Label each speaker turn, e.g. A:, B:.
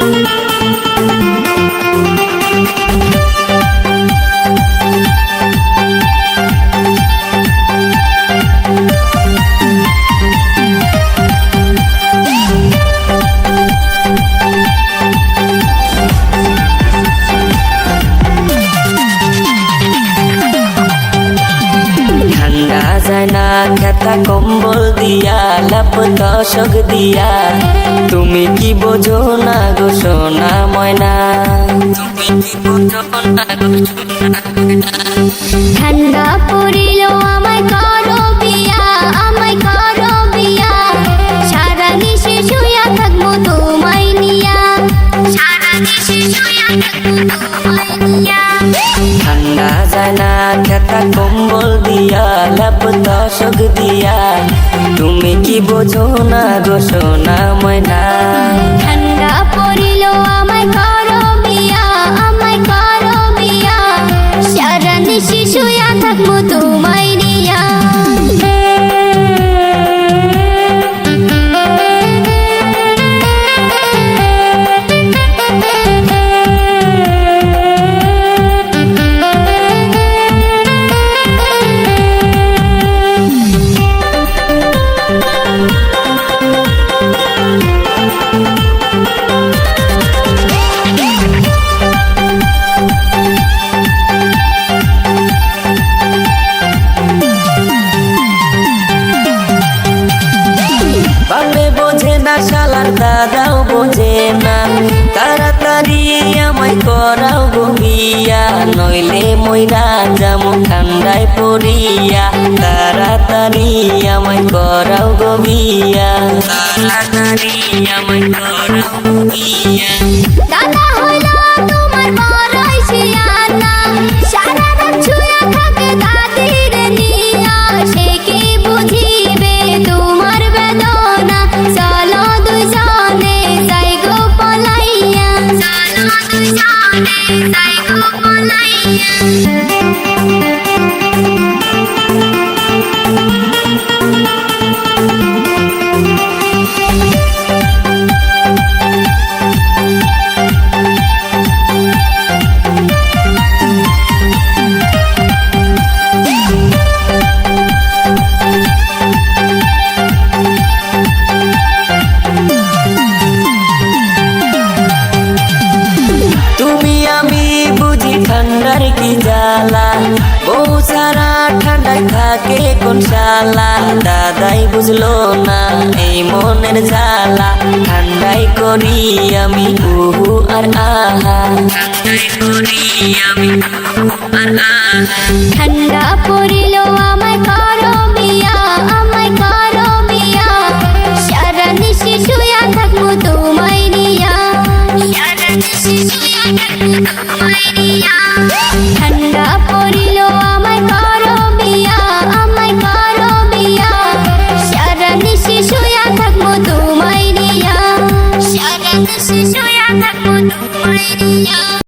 A: ঠান্ডা খেতা কম্বল দিয়া, লাপ দশক দিয়া তুমি কি বোঝো না গো সোনা ময়না?
B: ঠান্ডা পড়িল আমায়
A: ঠান্ডা যায় না খেতা কম্বল দিয়া লাপ দশক দিয়া। তুমি কি বোঝো না গো সোনা ময়না? দাদাও বোঝে না। তাড়াতাড়ি আমায় করাও গো বিয়া নইলে ময়রা যেমন ঠান্ডায় পড়িয়া। তাড়াতাড়ি আমায় করাও গো বিয়া তাড়াতাড়ি আমায় করাও গো
B: দাদা!
A: Thank you. জ্বালা বউ সারা ঠান্ডায় থাকে কোন শালা? দাদাই বুঝলো না এই মনের জ্বালা। ঠান্ডাই করি আমি উহু আর আহা।
B: ঠান্ডা পড়িল আমায় নিশে শুয়া থাকব নিয়া